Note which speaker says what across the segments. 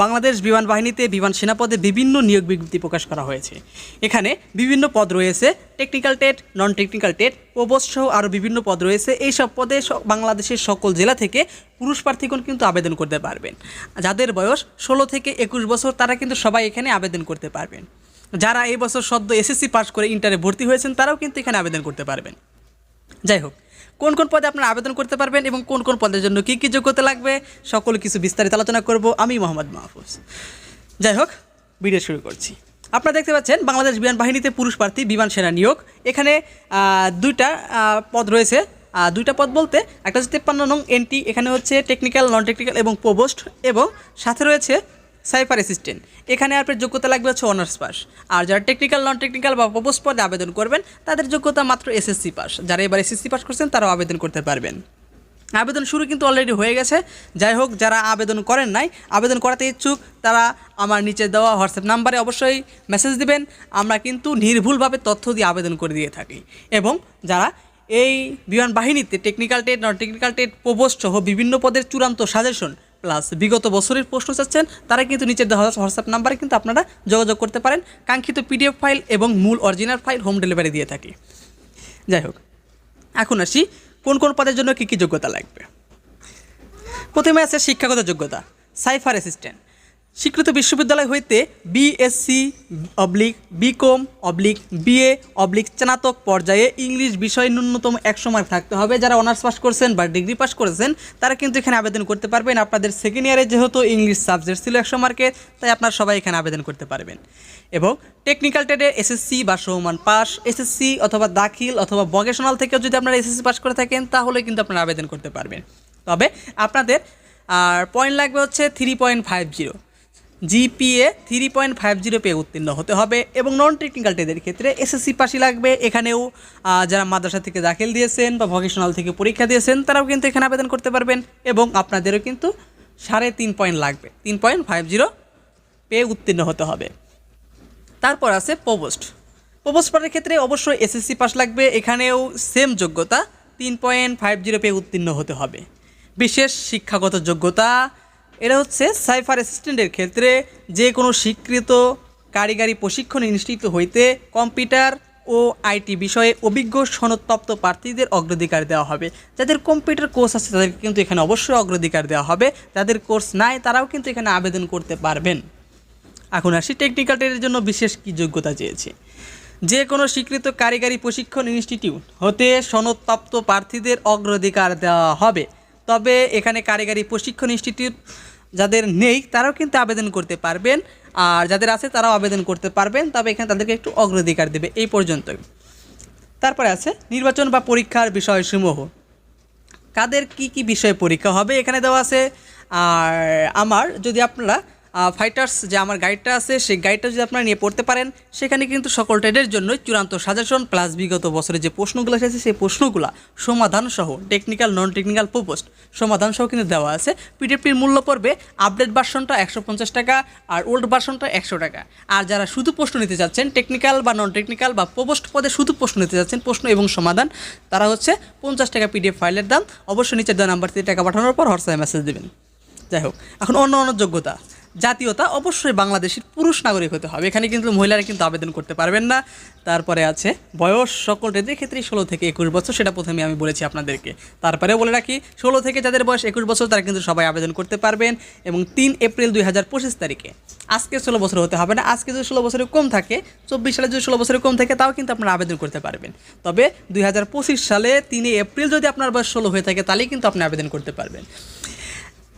Speaker 1: বাংলাদেশ বিমান বাহিনীতে বিমান সেনাপদে বিভিন্ন নিয়োগ বিজ্ঞপ্তি প্রকাশ করা হয়েছে। এখানে বিভিন্ন পদ রয়েছে technical TET non technical TET প্রবোস্ট সহ আরও বিভিন্ন পদ রয়েছে। এই সব পদে বাংলাদেশের সকল জেলা থেকে পুরুষ প্রার্থীগণ কিন্তু আবেদন করতে পারবেন। যাদের বয়স ষোলো থেকে একুশ বছর, তারা কিন্তু সবাই এখানে আবেদন করতে পারবেন। যারা এই বছর সদ্য এসএসসি পাস করে ইন্টারে ভর্তি হয়েছেন, তারাও কিন্তু এখানে আবেদন করতে পারবেন। যাই হোক, কোন কোন পদে আপনারা আবেদন করতে পারবেন এবং কোন কোন পদের জন্য কী কী যোগ্যতা লাগবে সকল কিছু বিস্তারিত আলোচনা করব আমি মোহাম্মদ মাহফুজ। যাই হোক ভিডিও শুরু করছি। আপনারা দেখতে পাচ্ছেন বাংলাদেশ বিমান বাহিনীতে পুরুষ প্রার্থী বিমান সেনা নিয়োগ। এখানে দুইটা পদ রয়েছে। দুইটা পদ বলতে একটা হচ্ছে তেপ্পান্ন নং এনটি, এখানে হচ্ছে টেকনিক্যাল নন টেকনিক্যাল এবং প্রবোস্ট এবং সাথে রয়েছে সাইফার অ্যাসিস্ট্যান্ট। এখানে আপনার যোগ্যতা লাগবে হচ্ছে অনার্স পাস আর যারা টেকনিক্যাল নন টেকনিক্যাল বা প্রবোস্ট পদে আবেদন করবেন, তাদের যোগ্যতা মাত্র এসএসসি পাস যারা এবার এসএসসি পাস করছেন, তারাও আবেদন করতে পারবেন। আবেদন শুরু কিন্তু অলরেডি হয়ে গেছে। যাই হোক, যারা আবেদন করেন নাই, আবেদন করাতে ইচ্ছুক, তারা আমার নিচে দেওয়া হোয়াটসঅ্যাপ নাম্বারে অবশ্যই মেসেজ দিবেন। আমরা কিন্তু নির্ভুলভাবে তথ্য দিয়ে আবেদন করে দিয়ে থাকি। এবং যারা এই বিমান বাহিনীতে technical TET non technical TET প্রবোস্ট সহ বিভিন্ন পদের চূড়ান্ত সাজেশন প্লাস বিগত বছরের প্রশ্ন চাচ্ছেন, তারা কিন্তু নিচের দেওয়া হোয়াটসঅ্যাপ নাম্বারে কিন্তু আপনারা যোগাযোগ করতে পারেন। কাঙ্ক্ষিত পিডিএফ ফাইল এবং মূল অরিজিনাল ফাইল হোম ডেলিভারি দিয়ে থাকি। যাই হোক, এখন আসি, কোন কোন পদের জন্য কী কী যোগ্যতা লাগবে? প্রথমে আছে শিক্ষাগত যোগ্যতা সাইফার অ্যাসিস্ট্যান্ট স্বীকৃত বিশ্ববিদ্যালয় হইতে BSc oblique BCom oblique BA oblique স্নাতক পর্যায়ে ইংলিশ বিষয় ন্যূনতম একশো মার্ক থাকতে হবে। যারা অনার্স পাস করেছেন বা ডিগ্রি পাস করেছেন, তারা কিন্তু এখানে আবেদন করতে পারবেন। আপনাদের সেকেন্ড ইয়ারে যেহেতু ইংলিশ সাবজেক্ট ছিল একশো মার্কে তাই আপনারা সবাই এখানে আবেদন করতে পারবেন। এবং টেকনিক্যাল ট্রেডে এসএসসি বা সমান পাস এসএসসি অথবা দাখিল অথবা ভকেশনাল থেকেও যদি আপনারা এসএসসি পাস করে থাকেন, তাহলে কিন্তু আপনারা আবেদন করতে পারবেন। তবে আপনাদের, আর পয়েন্ট লাগবে হচ্ছে three point five zero GPA three point five zero পেয়ে উত্তীর্ণ হতে হবে এবং নন টেকনিক্যাল টেদের ক্ষেত্রে এসএসসি পাশই লাগবে। এখানেও যারা মাদ্রাসা থেকে দাখিল দিয়েছেন বা ভকেশনাল থেকে পরীক্ষা দিয়েছেন, তারাও কিন্তু এখানে আবেদন করতে পারবেন এবং আপনাদেরও কিন্তু সাড়ে তিন পয়েন্ট লাগবে। তিন পয়েন্ট ফাইভ জিরো পেয়ে উত্তীর্ণ হতে হবে। তারপর আছে প্রবোস্ট প্রবোস্ট পারের ক্ষেত্রে অবশ্যই এসএসসি পাস লাগবে। এখানেও সেম যোগ্যতা, তিন পয়েন্ট ফাইভ জিরো পেয়ে উত্তীর্ণ হতে হবে। বিশেষ শিক্ষাগত যোগ্যতা এটা হচ্ছে সাইফার অ্যাসিস্ট্যান্টের ক্ষেত্রে যে কোনো স্বীকৃত কারিগরি প্রশিক্ষণ ইনস্টিটিউট হইতে কম্পিউটার ও আইটি বিষয়ে অভিজ্ঞ সনদপ্রাপ্ত প্রার্থীদের অগ্রাধিকার দেওয়া হবে। যাদের কম্পিউটার কোর্স আছে, তাদেরকে কিন্তু এখানে অবশ্যই অগ্রাধিকার দেওয়া হবে। যাদের কোর্স নাই, তারাও কিন্তু এখানে আবেদন করতে পারবেন। এখন আসি টেকনিক্যাল ট্রেডের জন্য বিশেষ কী যোগ্যতা চেয়েছে। যে কোনো স্বীকৃত কারিগরি প্রশিক্ষণ ইনস্টিটিউট হতে সনদপ্রাপ্ত প্রার্থীদের অগ্রাধিকার দেওয়া হবে। তবে এখানে কারিগরি প্রশিক্ষণ ইনস্টিটিউট যাদের নেই তারাও কিন্তু আবেদন করতে পারবেন। আর যাদের আছে তারাও আবেদন করতে পারবেন। তবে এখানে তাদেরকে একটু অগ্রাধিকার দেবে এই পর্যন্তই। তারপরে আছে, নির্বাচন বা পরীক্ষার বিষয়সমূহ। কাদের কি কি বিষয়ে পরীক্ষা হবে এখানে দেওয়া আছে। আর আমার, যদি আপনারা ফাইটার্স যে আমার গাইডটা আছে, সেই গাইডটা যদি আপনারা নিয়ে পড়তে পারেন, সেখানে কিন্তু সকল ট্রেডের জন্য চূড়ান্ত সাজেশন প্লাস বিগত বছরে যে প্রশ্নগুলো এসেছে, সেই প্রশ্নগুলো সমাধান সহ টেকনিক্যাল নন টেকনিক্যাল পোস্ট সমাধান সহ কিন্তু দেওয়া আছে। পিডিএফটির মূল্য পড়বে আপডেট ভার্সনটা একশো পঞ্চাশ টাকা আর ওল্ড ভার্সনটা একশো টাকা। আর যারা শুধু প্রশ্ন নিতে চাচ্ছেন টেকনিক্যাল বা নন টেকনিক্যাল বা পোস্ট পদে শুধু প্রশ্ন নিতে চাচ্ছেন প্রশ্ন এবং সমাধান, তারা হচ্ছে পঞ্চাশ টাকা পিডিএফ ফাইলের দাম। অবশ্যই নিচের দেওয়া নাম্বার থেকে টাকা পাঠানোর পর হোয়াটসঅ্যাপে মেসেজ দেবেন। যাই হোক, এখন অন্য অন্য যোগ্যতা। জাতীয়তা অবশ্যই বাংলাদেশের পুরুষ নাগরিক হতে হবে। এখানে কিন্তু মহিলারা কিন্তু আবেদন করতে পারবেন না। তারপরে আছে, বয়স সকল রেদের ক্ষেত্রে ষোলো থেকে একুশ বছর, সেটা প্রথমে আমি বলেছি আপনাদেরকে। তারপরে বলে রাখি, ষোলো থেকে যাদের বয়স একুশ বছর, তারা কিন্তু সবাই আবেদন করতে পারবেন। এবং তিন এপ্রিল দুই হাজার পঁচিশ তারিখে, আজকে ষোলো বছর হতে হবে না। আজকে যদি ষোলো বছরের কম থাকে, চব্বিশ সালে যদি ষোলো বছরের কম থাকে, তাও কিন্তু আপনারা আবেদন করতে পারবেন। তবে দুই হাজার পঁচিশ সালে তিন এপ্রিল যদি আপনার বয়স ষোলো হয়ে থাকে, তাহলেই কিন্তু আপনি আবেদন করতে পারবেন।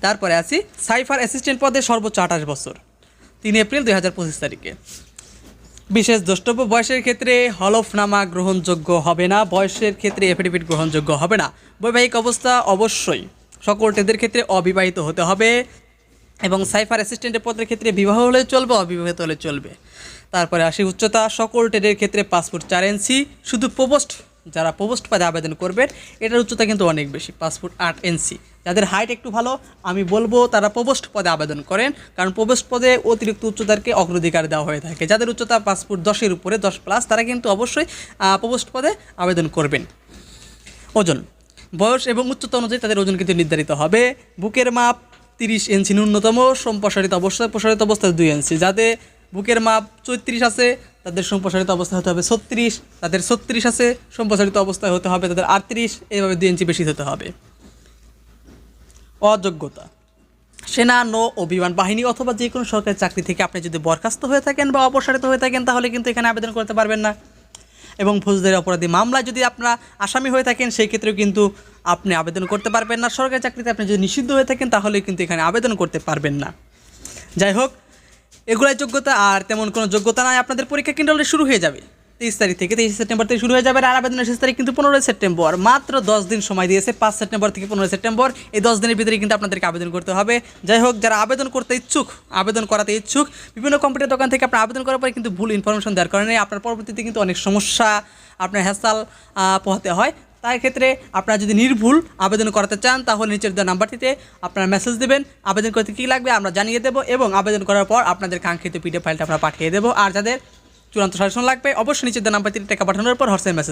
Speaker 1: তারপরে আছি, সাইফার অ্যাসিস্ট্যান্ট পদে সর্বোচ্চ আঠাশ বছর, তিন এপ্রিল দুই হাজার পঁচিশ তারিখে। বিশেষ দ্রষ্টব্য, বয়সের ক্ষেত্রে হলফনামা গ্রহণযোগ্য হবে না, বয়সের ক্ষেত্রে এফিডেভিট গ্রহণযোগ্য হবে না। বৈবাহিক অবস্থা অবশ্যই, সকল টেদের ক্ষেত্রে অবিবাহিত হতে হবে এবং সাইফার অ্যাসিস্ট্যান্টের পদের ক্ষেত্রে বিবাহ হলে চলবে, অবিবাহিত হলে চলবে। তারপরে আসি উচ্চতা, সকল টেডের ক্ষেত্রে পাসপোর্ট চার এনসি শুধু প্রবোস্ট যারা প্রবোস্ট পদে আবেদন করবেন, এটার উচ্চতা কিন্তু অনেক বেশি পাসপোর্ট আট এনসি যাদের হাইট একটু ভালো, আমি বলব তারা প্রবোস্ট পদে আবেদন করেন, কারণ প্রবোস্ট পদে অতিরিক্ত উচ্চতাকে অগ্রাধিকার দেওয়া হয়ে থাকে। যাদের উচ্চতা পাসপোর্ট দশের উপরে, দশ প্লাস তারা কিন্তু অবশ্যই প্রবোস্ট পদে আবেদন করবেন। ওজন, বয়স এবং উচ্চতা অনুযায়ী তাদের ওজন কিন্তু নির্ধারিত হবে। বুকের মাপ তিরিশ ইঞ্চি ন্যূনতম, সম্প্রসারিত অবস্থায়, প্রসারিত অবস্থায় দুই ইঞ্চি যাদের বুকের মাপ চৌত্রিশ আছে, তাদের সম্প্রসারিত অবস্থায় হতে হবে ছত্রিশ, তাদের ছত্রিশ আছে, সম্প্রসারিত অবস্থায় হতে হবে তাদের আটত্রিশ এইভাবে দুই ইঞ্চি বেশি হতে হবে। অযোগ্যতা। সেনা, নৌ ও বিমান বাহিনী অথবা যে কোনো সরকারি চাকরি থেকে আপনি যদি বরখাস্ত হয়ে থাকেন বা অপসারিত হয়ে থাকেন, তাহলে কিন্তু এখানে আবেদন করতে পারবেন না। এবং ফৌজদারি অপরাধী মামলায় যদি আপনারা আসামি হয়ে থাকেন, সেই ক্ষেত্রেও কিন্তু আপনি আবেদন করতে পারবেন না। সরকারি চাকরিতে আপনি যদি নিষিদ্ধ হয়ে থাকেন, তাহলে কিন্তু এখানে আবেদন করতে পারবেন না। যাই হোক এগুলাই যোগ্যতা আর তেমন কোনো যোগ্যতা নাই। আপনাদের পরীক্ষা কিন্তু already শুরু হয়ে যাবে। তেইশ তারিখ থেকে তেইশ সেপ্টেম্বর থেকে শুরু হয়ে যাবে আর আবেদনের শেষ তারিখ কিন্তু পনেরোই সেপ্টেম্বর। মাত্র দশ দিন সময় দিয়েছে পাঁচ সেপ্টেম্বর থেকে পনেরোই সেপ্টেম্বর। এই দশ দিনের ভিতরে কিন্তু আপনাদেরকে আবেদন করতে হবে। যাই হোক, যারা আবেদন করতে ইচ্ছুক, আবেদন করাতে ইচ্ছুক, বিভিন্ন কম্পিউটার দোকান থেকে আপনার আবেদন করার পরে কিন্তু ভুল ইনফরমেশন দেওয়ার কারণে আপনার পরবর্তীতে কিন্তু অনেক সমস্যা আপনার হ্যাসাল পোহাতে হয়। তাই ক্ষেত্রে আপনারা যদি নির্ভুল আবেদন করাতে চান, তাহলে নিচের দেওয়া নাম্বারটিতে আপনারা মেসেজ দেবেন। আবেদন করতে কী লাগবে আমরা জানিয়ে দেবো এবং আবেদন করার পর আপনাদের কাঙ্ক্ষিত পিডিএফ ফাইলটা আমরা পাঠিয়ে দেবো। আর যাদের চূড়ান্ত সাজেশন লাগবে, অবশ্যই নিচের দেওয়া নাম্বারটিতে টাকা পাঠানোর পর হোয়াটসঅ্যাপ মেসেজ